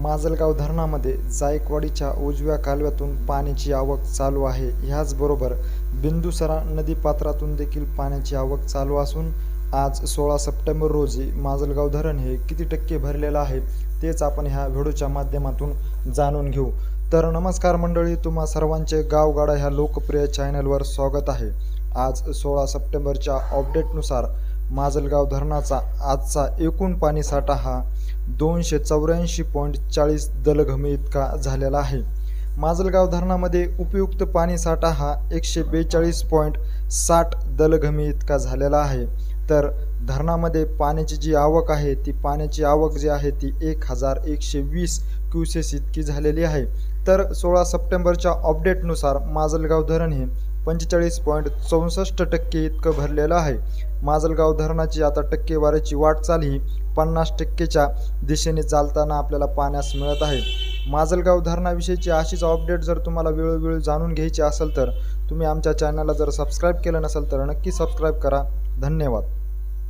माजलगाव धरणामध्ये जायकवाडीच्या उजव्या कालव्यातून पाण्याची आवक चालू आहे. ह्याचबरोबर बिंदुसरा नदीपात्रातून देखील पाण्याची आवक चालू असून आज सोळा सप्टेंबर रोजी माजलगाव धरण हे किती टक्के भरलेलं आहे तेच आपण ह्या व्हिडिओच्या माध्यमातून जाणून घेऊ. तर नमस्कार मंडळी तुम्हा सर्वांचे गावगाडा ह्या लोकप्रिय चॅनलवर स्वागत आहे. आज सोळा सप्टेंबरच्या अपडेटनुसार माजलगाव धरणाचा आजचा एकूण पाणीसाठा हा दोनशे चौऱ्याऐंशी पॉईंट चाळीस दलघमी इतका झालेला आहे. माजलगाव धरणामध्ये उपयुक्त पाणीसाठा हा एकशे बेचाळीस पॉईंट साठ दलघमी इतका झालेला आहे. तर धरणामध्ये पाण्याची जी आवक आहे ती पाण्याची आवक जी आहे ती एक हजार एकशे वीस क्युसेस इतकी झालेली आहे. तर सोळा सप्टेंबरच्या अपडेटनुसार माजलगाव धरण हे पंचेचाळीस पॉईंट चौसष्ट टक्के इतकं भरलेलं आहे. माजलगाव धरणाची आता टक्केवारीची वाटचाल ही पन्नास टक्केच्या दिशेने चालताना आपल्याला पाण्यास मिळत आहे. माजलगाव धरणाविषयीची अशीच अपडेट जर तुम्हाला वेळोवेळी जाणून घ्यायची असेल तर तुम्ही आमच्या चॅनलला जर सबस्क्राईब केलं नसेल तर नक्की सबस्क्राईब करा. धन्यवाद.